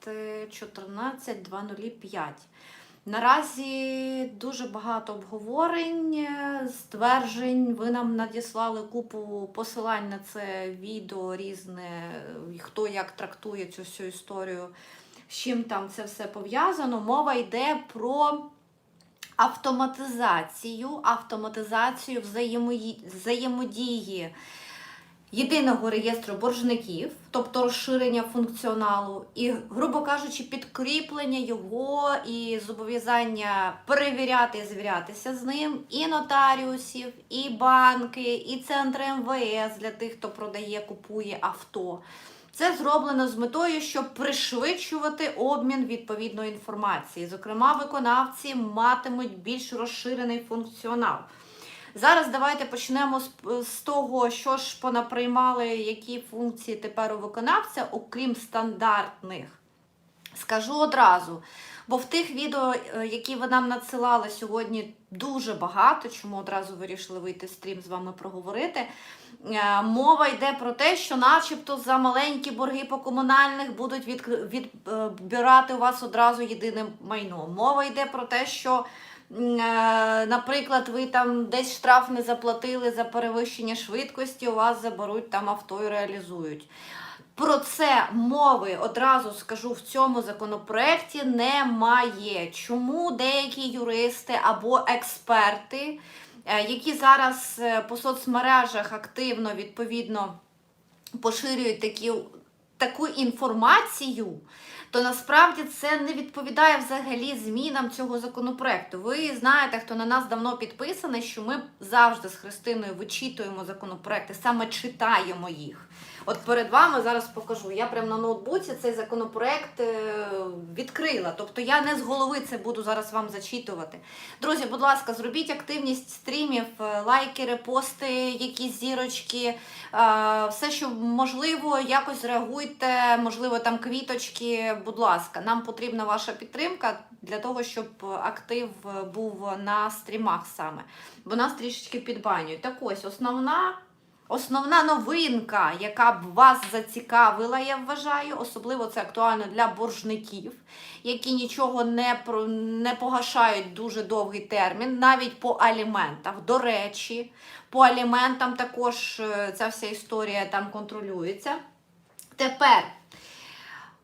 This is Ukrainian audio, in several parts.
14205. Наразі дуже багато обговорень, стверджень. Ви нам надіслали купу посилань на це відео різне, хто як трактує цю всю історію, з чим там це все пов'язано. Мова йде про автоматизацію, автоматизацію взаємодії єдиного реєстру боржників, тобто розширення функціоналу, і, грубо кажучи, підкріплення його і зобов'язання перевіряти і звірятися з ним і нотаріусів, і банки, і центри МВС для тих, хто продає, купує авто. Це зроблено з метою, щоб пришвидшувати обмін відповідної інформації. Зокрема, виконавці матимуть більш розширений функціонал. Зараз давайте почнемо з, з того, що ж понаприймали, які функції тепер у виконавця, окрім стандартних. Скажу одразу, бо в тих відео, е, які ви нам надсилали сьогодні, дуже багато, чому одразу вирішили вийти стрім з вами проговорити. Е, Мова йде про те, що начебто за маленькі борги по комунальних будуть відбирати від, е, у вас одразу єдине майно. Мова йде про те, що Наприклад, ви там десь штраф не заплатили за перевищення швидкості, у вас заберуть там авто і реалізують. Про це мови одразу скажу в цьому законопроекті немає. Чому деякі юристи або експерти, е, які зараз е, по соцмережах активно відповідно поширюють такі, таку інформацію, то насправді це не відповідає взагалі змінам цього законопроекту. Ви знаєте, хто на нас давно підписаний, що ми завжди з Христиною вичитуємо законопроекти, саме читаємо їх. От перед вами зараз покажу. Я прямо на ноутбуці цей законопроект е, відкрила. Тобто я не з голови це буду зараз вам зачитувати. Друзі, будь ласка, зробіть активність стрімів, е, лайки, репости, якісь зірочки, е, все, що можливо, якось реагуйте, можливо, там квіточки. Будь ласка, нам потрібна ваша підтримка для того, щоб актив був на стрімах саме. Бо нас трішечки підбанюють. Так ось основна. Основна новинка, яка б вас зацікавила, я вважаю, особливо це актуально для боржників, які нічого не, не погашають дуже довгий термін, навіть по аліментах. До речі, по аліментам також е, ця вся історія там контролюється. Тепер.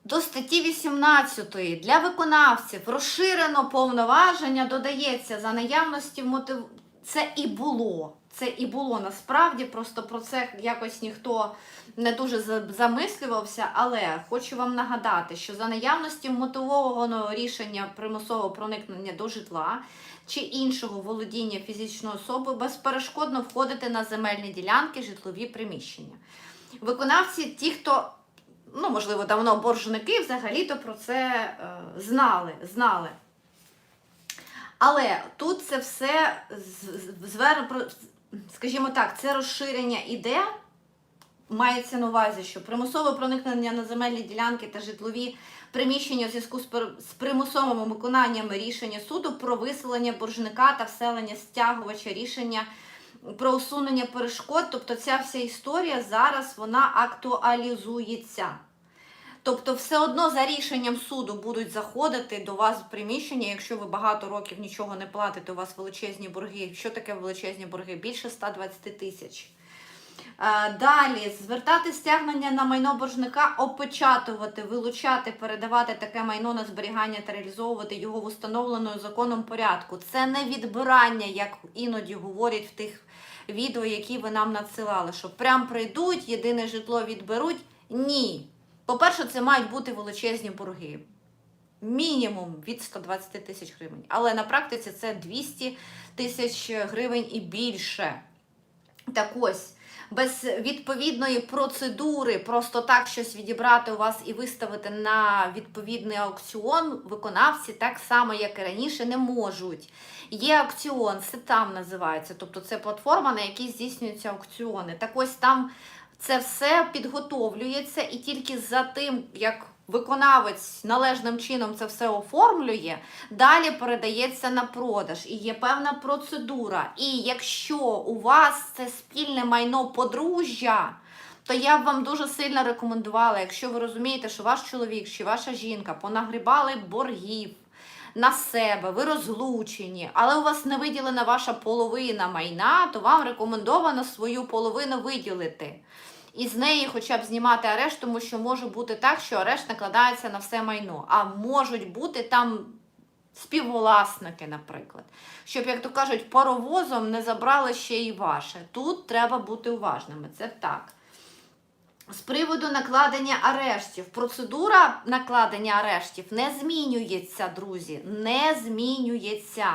До статті 18 для виконавців розширено повноваження додається за наявності мотив. Це і було. Це і було насправді, просто про це якось ніхто не дуже замислювався. Але хочу вам нагадати, що за наявності мотивованого рішення примусового проникнення до житла чи іншого володіння фізичної особи безперешкодно входити на земельні ділянки, житлові приміщення. Виконавці, ті, хто ну, можливо, давно боржники взагалі-то про це е, знали, знали. Але тут це все звер... скажімо так, це розширення іде. Мається на увазі, що примусове проникнення на земельні ділянки та житлові приміщення у зв'язку з пер- з примусовим виконанням рішення суду про виселення боржника та вселення стягувача рішення про усунення перешкод. Тобто ця вся історія зараз вона актуалізується. Тобто, все одно за рішенням суду будуть заходити до вас в приміщення, якщо ви багато років нічого не платите, у вас величезні борги. Що таке величезні борги? Більше 120 тисяч. Е, Далі звертати стягнення на майно боржника, опечатувати, вилучати, передавати таке майно на зберігання та реалізовувати його в установленому законом порядку. Це не відбирання, як іноді говорять в тих відео, які ви нам надсилали, що прям прийдуть, єдине житло відберуть. Ні. По-перше, це мають бути величезні борги. Мінімум від 120 тисяч гривень. Але на практиці це 200 тисяч гривень і більше. Так ось, без відповідної процедури, просто так щось відібрати у вас і виставити на відповідний аукціон, виконавці так само, як і раніше, не можуть. Є аукціон, сетам називається, тобто це платформа, на якій здійснюються аукціони. Так ось там це все підготовлюється, і тільки за тим, як виконавець належним чином це все оформлює, далі передається на продаж. І є певна процедура. І якщо у вас це спільне майно подружжя, то я б вам дуже сильно рекомендувала, якщо ви розумієте, що ваш чоловік чи ваша жінка понагрібали боргів на себе, ви розлучені, але у вас не виділена ваша половина майна, то вам рекомендовано свою половину виділити. І з неї хоча б знімати арешт, тому що може бути так, що арешт накладається на все майно. А можуть бути там співвласники, наприклад. Щоб, як то кажуть, паровозом не забрали ще й ваше. Тут треба бути уважними. Це так. З приводу накладення арештів. Процедура накладення арештів не змінюється, друзі. Не змінюється.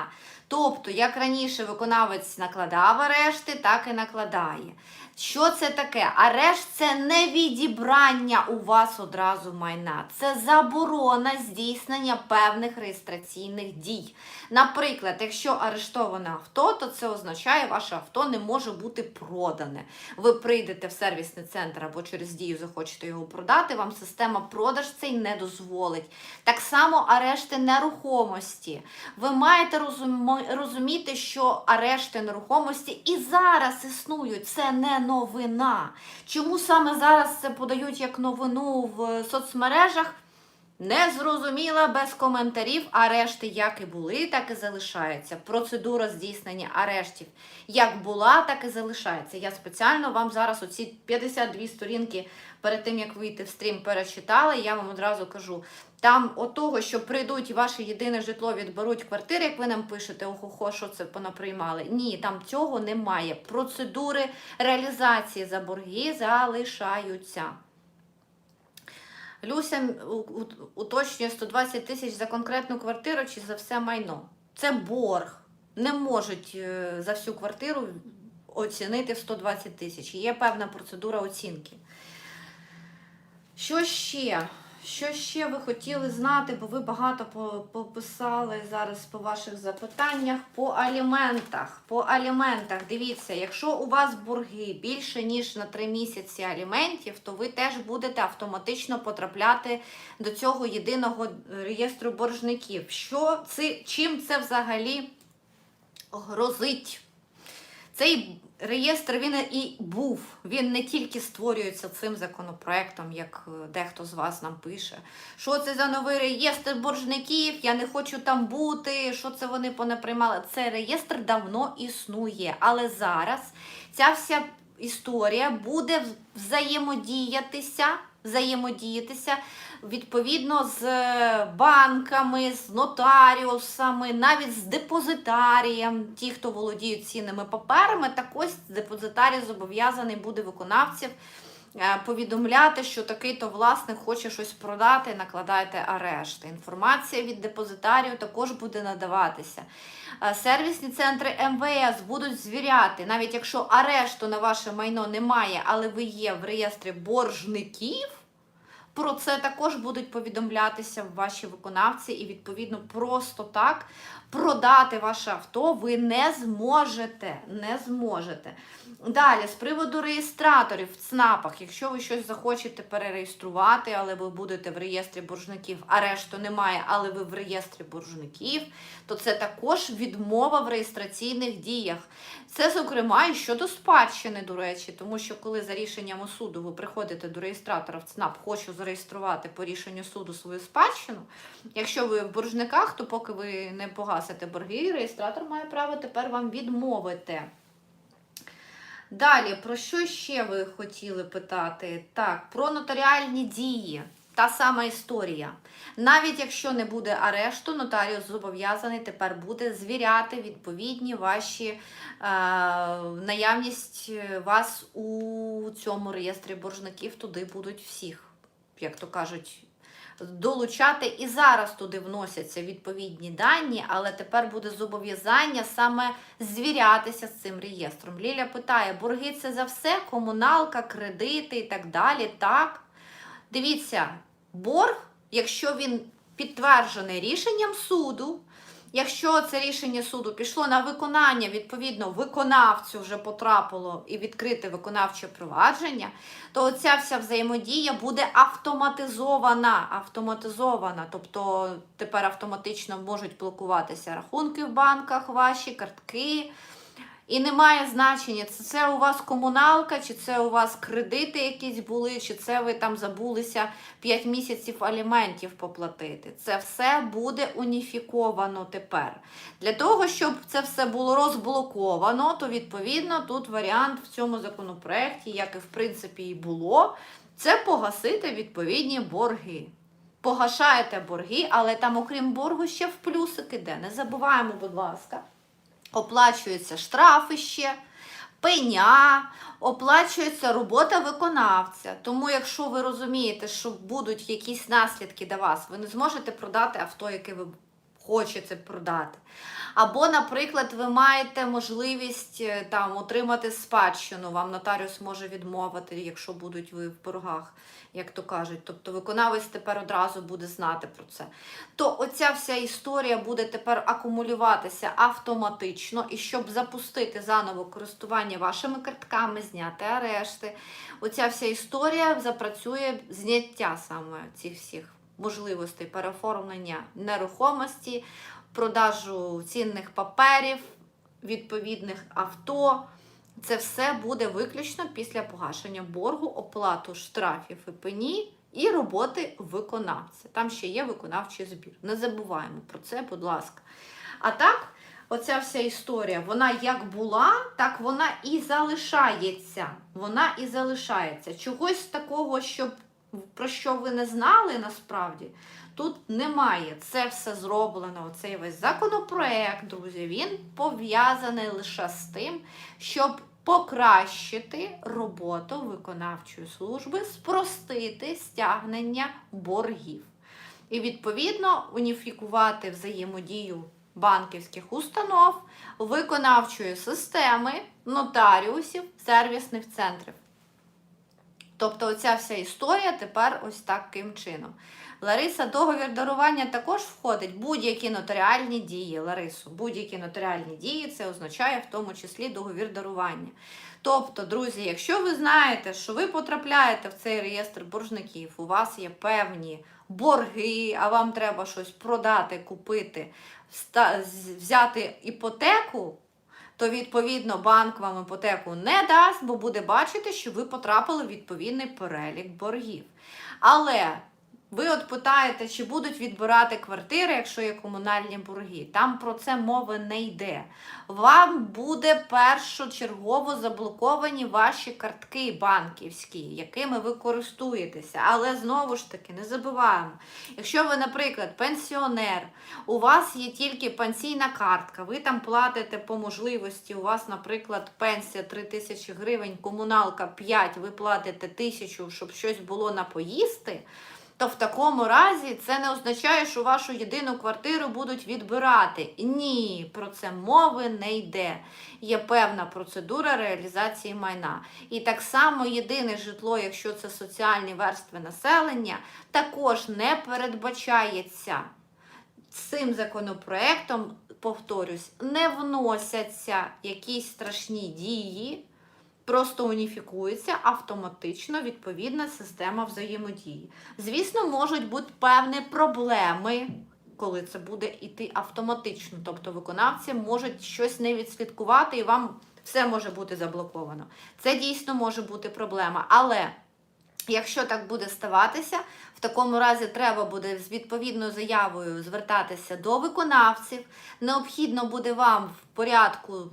Тобто, як раніше виконавець накладав арешти, так і накладає. Що це таке? Арешт це не відібрання у вас одразу майна, це заборона здійснення певних реєстраційних дій. Наприклад, якщо арештоване авто, то це означає, що ваше авто не може бути продане. Ви прийдете в сервісний центр або через дію захочете його продати, вам система продаж цей не дозволить. Так само арешти нерухомості. Ви маєте розум- розуміти, що арешти нерухомості і зараз існують. Це не новина. Чому саме зараз це подають як новину в соцмережах? Не зрозуміла без коментарів. Арешти як і були, так і залишаються. Процедура здійснення арештів як була, так і залишається. Я спеціально вам зараз оці 52 сторінки перед тим, як вийти в стрім, перечитала. Я вам одразу кажу. Там от що прийдуть ваше єдине житло, відберуть квартири, як ви нам пишете, охо, що це понаприймали. Ні, там цього немає. Процедури реалізації за борги залишаються. Люся уточнює 120 тисяч за конкретну квартиру чи за все майно. Це борг. Не можуть е, за всю квартиру оцінити в 120 тисяч. Є певна процедура оцінки. Що ще? Що ще ви хотіли знати, бо ви багато пописали зараз по ваших запитаннях по аліментах. По аліментах, дивіться, якщо у вас борги більше, ніж на 3 місяці аліментів, то ви теж будете автоматично потрапляти до цього єдиного реєстру боржників. Що це, чим це взагалі грозить? Цей реєстр він і був. Він не тільки створюється цим законопроектом, як е, дехто з вас нам пише. Що це за новий реєстр боржників? Я не хочу там бути. Що це вони понаприймали? Цей реєстр давно існує, але зараз ця вся історія буде взаємодіятися, взаємодіятися відповідно з е, банками, з нотаріусами, навіть з депозитарієм. Ті, хто володіють цінними паперами, так ось депозитарій зобов'язаний буде виконавців е, повідомляти, що такий-то власник хоче щось продати, накладайте арешт. Інформація від депозитарію також буде надаватися. Е, Сервісні центри МВС будуть звіряти, навіть якщо арешту на ваше майно немає, але ви є в реєстрі боржників. Про це також будуть повідомлятися ваші виконавці, і відповідно просто так продати ваше авто ви не зможете. Не зможете. Далі, з приводу реєстраторів в ЦНАПах, якщо ви щось захочете перереєструвати, але ви будете в реєстрі боржників, арешту немає, але ви в реєстрі боржників, то це також відмова в реєстраційних діях. Це, зокрема, і щодо спадщини, до речі, тому що коли за рішенням суду ви приходите до реєстратора в ЦНАП, хочу зареєструвати по рішенню суду свою спадщину. Якщо ви в боржниках, то поки ви не погасите борги, реєстратор має право тепер вам відмовити. Далі, про що ще ви хотіли питати? Так, про нотаріальні дії. Та сама історія. Навіть якщо не буде арешту, нотаріус зобов'язаний тепер буде звіряти відповідні ваші е, наявність вас у цьому реєстрі боржників. Туди будуть всіх, як то кажуть, долучати. І зараз туди вносяться відповідні дані, але тепер буде зобов'язання саме звірятися з цим реєстром. Ліля питає: борги це за все, комуналка, кредити і так далі. Так. Дивіться, борг, якщо він підтверджений рішенням суду, якщо це рішення суду пішло на виконання, відповідно, виконавцю вже потрапило і відкрите виконавче провадження, то оця вся взаємодія буде автоматизована. Автоматизована. Тобто тепер автоматично можуть блокуватися рахунки в банках, ваші картки. І немає значення, це, це у вас комуналка, чи це у вас кредити якісь були, чи це ви там забулися 5 місяців аліментів поплатити. Це все буде уніфіковано тепер. Для того, щоб це все було розблоковано, то відповідно тут варіант в цьому законопроекті, як і в принципі і було, це погасити відповідні борги. Погашаєте борги, але там, окрім боргу, ще в плюсик іде. Не забуваємо, будь ласка, оплачуються штрафи ще, пеня, оплачується робота виконавця. Тому, якщо ви розумієте, що будуть якісь наслідки до вас, ви не зможете продати авто, яке ви хочете продати. Або, наприклад, ви маєте можливість е, там отримати спадщину, вам нотаріус може відмовити, якщо будуть ви в боргах, як то кажуть. Тобто виконавець тепер одразу буде знати про це. То оця вся історія буде тепер акумулюватися автоматично, і щоб запустити заново користування вашими картками, зняти арешти, оця вся історія запрацює зняття саме цих всіх можливостей переоформлення нерухомості, продажу цінних паперів, відповідних авто. Це все буде виключно після погашення боргу, оплату штрафів і пені і роботи виконавця. Там ще є виконавчий збір. Не забуваємо про це, будь ласка. А так, оця вся історія, вона як була, так вона і залишається. Вона і залишається. Чогось такого, щоб про що ви не знали насправді, тут немає. Це все зроблено. Цей весь законопроект, друзі, він пов'язаний лише з тим, щоб покращити роботу виконавчої служби, спростити стягнення боргів. І, відповідно, уніфікувати взаємодію банківських установ, виконавчої системи, нотаріусів, сервісних центрів. Тобто оця вся історія тепер ось таким чином. Лариса, договір дарування також входить будь-які нотаріальні дії. Ларису, будь-які нотаріальні дії це означає в тому числі договір дарування. Тобто, друзі, якщо ви знаєте, що ви потрапляєте в цей реєстр боржників, у вас є певні борги, а вам треба щось продати, купити, взяти іпотеку, то відповідно банк вам іпотеку не дасть, бо буде бачити, що ви потрапили в відповідний перелік боргів. Але ви от питаєте, чи будуть відбирати квартири, якщо є комунальні борги. Там про це мови не йде. Вам буде першочергово заблоковані ваші картки банківські, якими ви користуєтеся. Але знову ж таки, не забуваємо, якщо ви, наприклад, пенсіонер, у вас є тільки пенсійна картка, ви там платите по можливості, у вас, наприклад, пенсія 3 тисячі гривень, комуналка 5, ви платите тисячу, щоб щось було на поїсти то в такому разі це не означає, що вашу єдину квартиру будуть відбирати. Ні, про це мови не йде. Є певна процедура реалізації майна. І так само єдине житло, якщо це соціальні верстви населення, також не передбачається. Цим законопроектом, повторюсь, не вносяться якісь страшні дії. Просто уніфікується автоматично відповідна система взаємодії. Звісно, можуть бути певні проблеми, коли це буде йти автоматично. Тобто виконавці можуть щось не відслідкувати і вам все може бути заблоковано. Це дійсно може бути проблема. Але якщо так буде ставатися, в такому разі треба буде з відповідною заявою звертатися до виконавців. Необхідно буде вам в порядку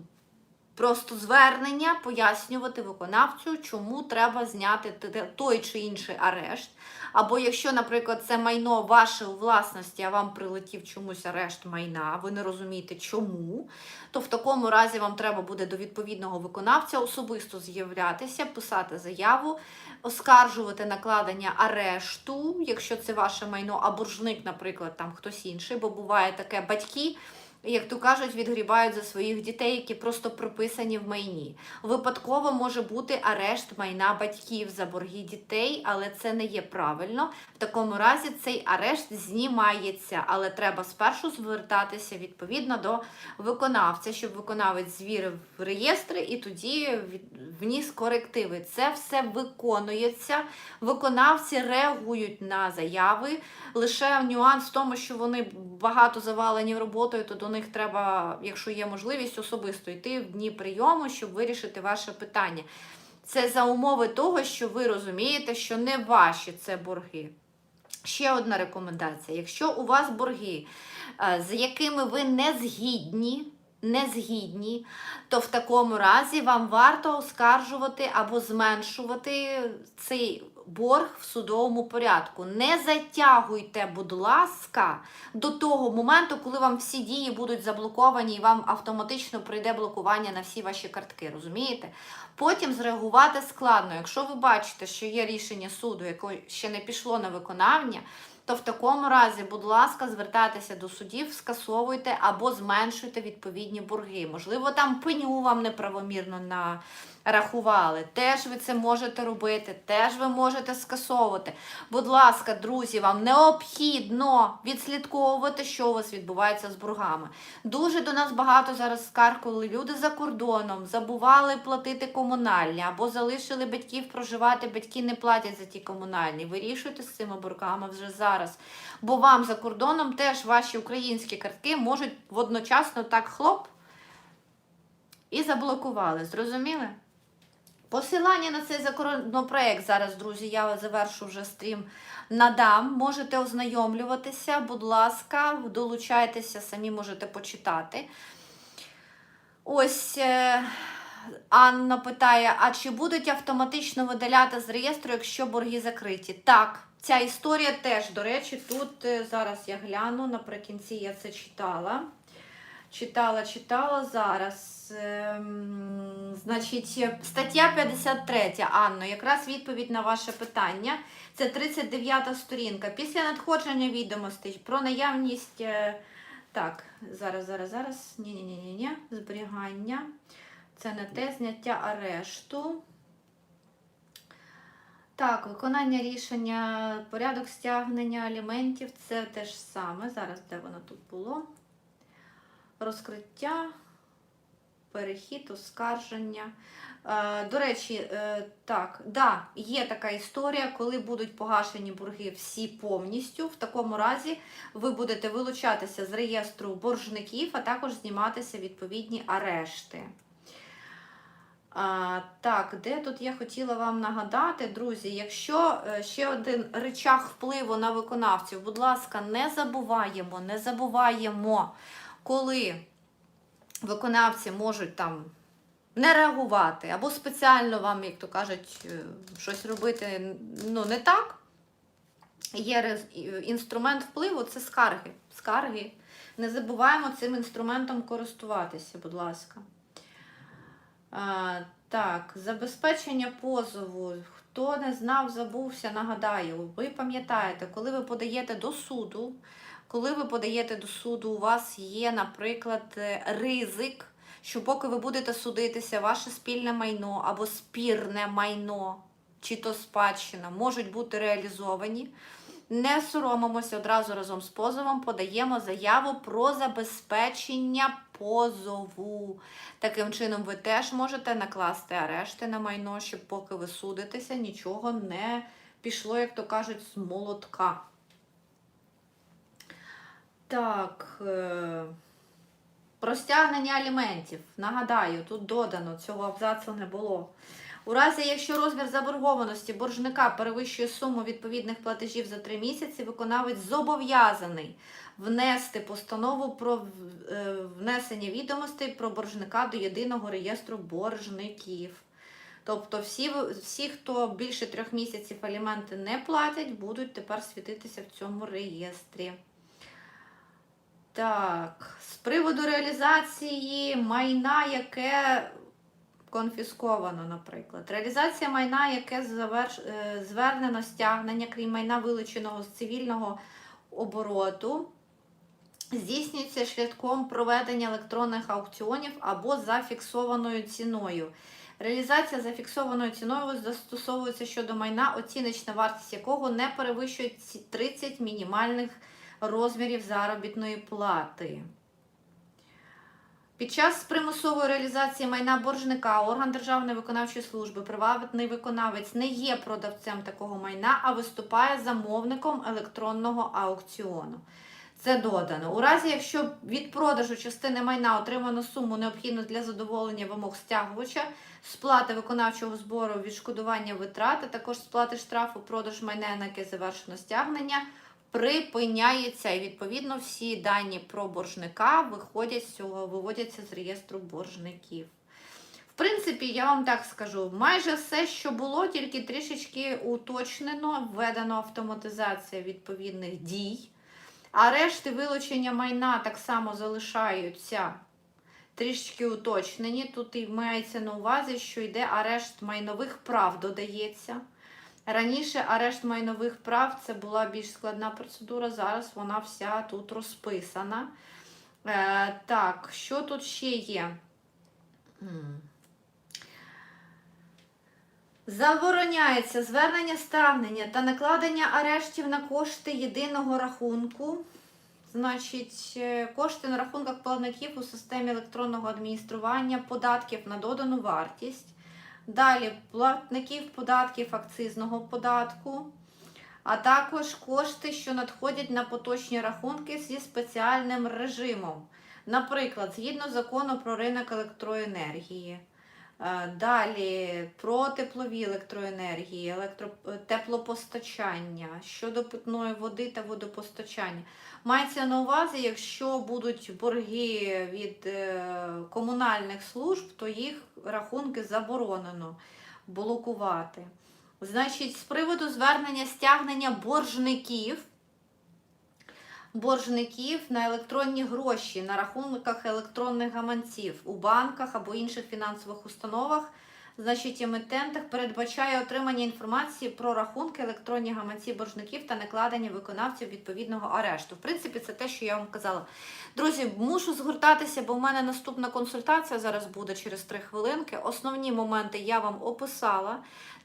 просто звернення пояснювати виконавцю, чому треба зняти той чи інший арешт. Або якщо, наприклад, це майно ваше у власності, а вам прилетів чомусь арешт майна, ви не розумієте чому, то в такому разі вам треба буде до відповідного виконавця особисто з'являтися, писати заяву, оскаржувати накладення арешту, якщо це ваше майно, а боржник, наприклад, там хтось інший, бо буває таке батьки як то кажуть, відгрібають за своїх дітей, які просто прописані в майні. Випадково може бути арешт майна батьків за борги дітей, але це не є правильно. В такому разі цей арешт знімається, але треба спершу звертатися відповідно до виконавця, щоб виконавець звірив в реєстри і тоді вніс корективи. Це все виконується. Виконавці реагують на заяви. Лише нюанс в тому, що вони багато завалені роботою, то до до них треба, якщо є можливість, особисто йти в дні прийому, щоб вирішити ваше питання. Це за умови того, що ви розумієте, що не ваші це борги. Ще одна рекомендація: якщо у вас борги, е, з якими ви не згідні, не згідні, то в такому разі вам варто оскаржувати або зменшувати цей борг в судовому порядку. Не затягуйте, будь ласка, до того моменту, коли вам всі дії будуть заблоковані і вам автоматично прийде блокування на всі ваші картки. Розумієте? Потім зреагувати складно. Якщо ви бачите, що є рішення суду, яке ще не пішло на виконання, то в такому разі, будь ласка, звертайтеся до судів, скасовуйте або зменшуйте відповідні борги. Можливо, там пеню вам неправомірно нарахували. Теж ви це можете робити, теж ви можете скасовувати. Будь ласка, друзі, вам необхідно відслідковувати, що у вас відбувається з боргами. Дуже до нас багато зараз скарг, коли люди за кордоном забували платити комунальні або залишили батьків проживати, батьки не платять за ті комунальні. Вирішуйте з цими боргами вже зараз. Бо вам за кордоном теж ваші українські картки можуть водночасно так хлоп і заблокували. Зрозуміли? Посилання на цей законопроект зараз, друзі, я завершу вже стрім. Надам, можете ознайомлюватися, будь ласка, долучайтеся, самі можете почитати. Ось е, Анна питає: а чи будуть автоматично видаляти з реєстру, якщо борги закриті? Так, ця історія теж, до речі, тут е, зараз я гляну, наприкінці я це читала. Читала, читала зараз. Ем, значить, стаття 53, Анно, якраз відповідь на ваше питання. Це 39 сторінка. Після надходження відомостей про наявність. е, Так, зараз, зараз, зараз. Ні-ні-ні, зберігання. Це не те зняття арешту. Так, виконання рішення, порядок стягнення аліментів це те ж саме. Зараз де воно тут було? Розкриття, перехід, оскарження. Е, До речі, е, так, да, є така історія, коли будуть погашені борги всі повністю. В такому разі ви будете вилучатися з реєстру боржників, а також зніматися відповідні арешти. А, так, де тут я хотіла вам нагадати, друзі, якщо е, ще один речах впливу на виконавців, будь ласка, не забуваємо, не забуваємо, коли виконавці можуть там не реагувати, або спеціально вам, як то кажуть, е, щось робити ну, не так. Є інструмент впливу це скарги. Скарги. Не забуваємо цим інструментом користуватися, будь ласка. А, так, забезпечення позову. Хто не знав, забувся, нагадаю. Ви пам'ятаєте, коли ви подаєте до суду, коли ви подаєте до суду, у вас є, наприклад, е, ризик, що поки ви будете судитися, ваше спільне майно або спірне майно, чи то спадщина, можуть бути реалізовані. Не соромимося одразу разом з позовом, подаємо заяву про забезпечення позову. Таким чином, ви теж можете накласти арешти на майно, щоб поки ви судитеся, нічого не пішло, як то кажуть, з молотка. Так. е, Про стягнення аліментів. Нагадаю, тут додано, цього абзацу не було. У разі, якщо розмір заборгованості боржника перевищує суму відповідних платежів за три місяці, виконавець зобов'язаний внести постанову про е, внесення відомостей про боржника до єдиного реєстру боржників. Тобто всі, всі, хто більше трьох місяців аліменти не платять, будуть тепер світитися в цьому реєстрі. Так, з приводу реалізації майна, яке конфісковано, наприклад. Реалізація майна, яке заверш... е, звернено стягнення, крім майна вилученого з цивільного обороту, здійснюється шляхом проведення електронних аукціонів або за фіксованою ціною. Реалізація за фіксованою ціною застосовується щодо майна, оціночна вартість якого не перевищує ці 30 мінімальних розмірів заробітної плати. Під час примусової реалізації майна боржника орган Державної виконавчої служби, приватний виконавець не є продавцем такого майна, а виступає замовником електронного аукціону. Це додано. У разі, якщо від продажу частини майна отримано суму необхідну для задоволення вимог стягувача, сплати виконавчого збору, відшкодування витрат, а також сплати штрафу, продаж майна, на яке завершено стягнення, припиняється. І відповідно всі дані про боржника виходять з цього, виводяться з реєстру боржників. В принципі, я вам так скажу, майже все, що було, тільки трішечки уточнено, введено автоматизація відповідних дій. А решти вилучення майна так само залишаються трішечки уточнені. Тут і мається на увазі, що йде арешт майнових прав, додається. Раніше арешт майнових прав це була більш складна процедура, зараз вона вся тут розписана. Е, так, що тут ще є? Забороняється звернення стягнення та накладення арештів на кошти єдиного рахунку. Значить, е, кошти на рахунках платників у системі електронного адміністрування, податків на додану вартість. Далі платників податків акцизного податку, а також кошти, що надходять на поточні рахунки зі спеціальним режимом. Наприклад, згідно закону про ринок електроенергії. Е, Далі про теплові електроенергії, електро... е, теплопостачання щодо питної води та водопостачання. Мається на увазі, якщо будуть борги від е, комунальних служб, то їх рахунки заборонено блокувати. Значить, з приводу звернення стягнення боржників. Боржників на електронні гроші на рахунках електронних гаманців у банках або інших фінансових установах, значить, емитентах передбачає отримання інформації про рахунки електронні гаманці боржників та накладення виконавців відповідного арешту. В принципі, це те, що я вам казала. Друзі, мушу згортатися, бо в мене наступна консультація зараз буде через 3 хвилинки. Основні моменти я вам описала.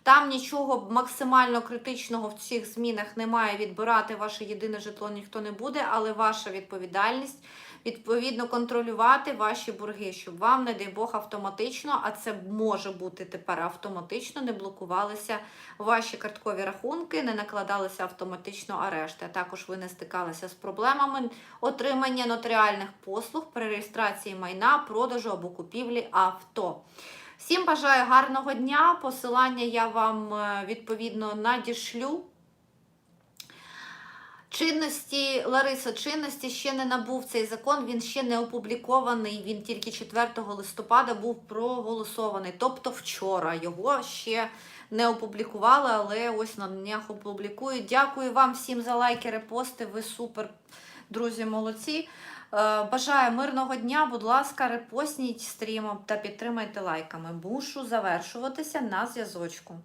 Там нічого максимально критичного в цих змінах немає. Відбирати ваше єдине житло ніхто не буде, але ваша відповідальність відповідно контролювати ваші борги, щоб вам, не дай Бог, автоматично, а це може бути тепер автоматично, не блокувалися ваші карткові рахунки, не накладалися автоматично арешти. А також ви не стикалися з проблемами отримання нотаріальних послуг при реєстрації майна, продажу або купівлі авто. Всім бажаю гарного дня. Посилання я вам е, відповідно надішлю. Чинності, Лариса, чинності ще не набув цей закон, він ще не опублікований, він тільки 4 листопада був проголосований. Тобто вчора його ще не опублікували, але ось на днях опублікують. Дякую вам всім за лайки, репости. Ви супер, друзі, молодці. Е, Бажаю мирного дня, будь ласка, репостніть стрімом та підтримайте лайками. Мушу завершуватися на зв'язочку.